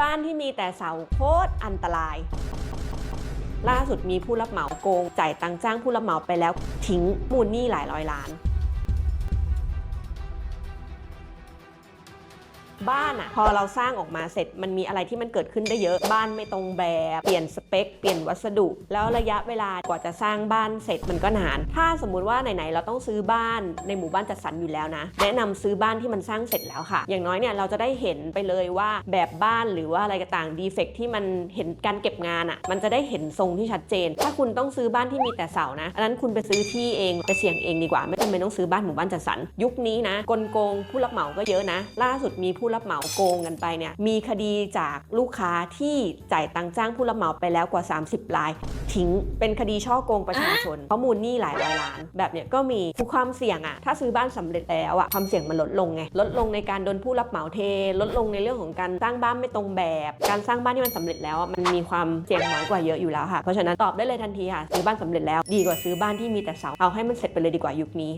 บ้านที่มีแต่เสาโคตรอันตราย ล่าสุดมีผู้รับเหมาโกง จ่ายตังค์จ้างผู้รับเหมาไปแล้วทิ้งมูลหนี้หลายร้อยล้าน บ้านอะพอเราสร้างออกมาเสร็จมันมีอะไรที่มันเกิดขึ้นได้เยอะบ้านไม่ตรงแบบเปลี่ยนสเปคเปลี่ยนวัสดุ แล้วระยะเวลากว่าจะสร้างบ้านเสร็จมันก็นาน ถ้าสมมุติว่าไหนๆเราต้องซื้อบ้านในหมู่บ้านจัดสรรอยู่แล้วนะ แนะนำซื้อบ้านที่มันสร้างเสร็จแล้วค่ะ อย่างน้อยเนี่ยเราจะได้เห็นไปเลยว่าแบบบ้านหรือว่าอะไรก็ต่างดีเฟกที่มันเห็นการเก็บงานอะมันจะได้เห็นทรงที่ชัดเจน ถ้าคุณต้องซื้อบ้านที่มีแต่เสานะ อันนั้นคุณไปซื้อที่เองไปเสี่ยงเองดีกว่า ไม่จำเป็นต้องซื้อบ้านหมู่บ้านจัดสรร ยุคนี้นะกลโกงผู้รับเหมาก็เยอะนะ ล่าสุดมีผู้รับเหมาโกงกันไปเนี่ยมีคดีจากลูกค้าที่จ่ายตังค์จ้างผู้รับเหมาไปแล้วกว่า 30ราย ทิ้งเป็นคดีช่อโกงประชาชนข้อมูลหนี้หลายร้อยล้าน แบบเนี้ยก็มีทุกความเสี่ยงอะถ้าซื้อบ้านสำเร็จแล้วอะความเสี่ยงมันลดลงไงลดลงในการโดนผู้รับเหมาเท ลดลงในเรื่องของการสร้างบ้านไม่ตรงแบบ การสร้างบ้านที่มันสำเร็จแล้วอะมันมีความเสี่ยงน้อยกว่าเยอะอยู่แล้วค่ะเพราะฉะนั้นตอบได้เลยทันทีค่ะซื้อบ้านสำเร็จแล้ว ดีกว่าซื้อบ้านที่มีแต่เสาเอาให้มันเสร็จไปเลยดีกว่ายุคนี้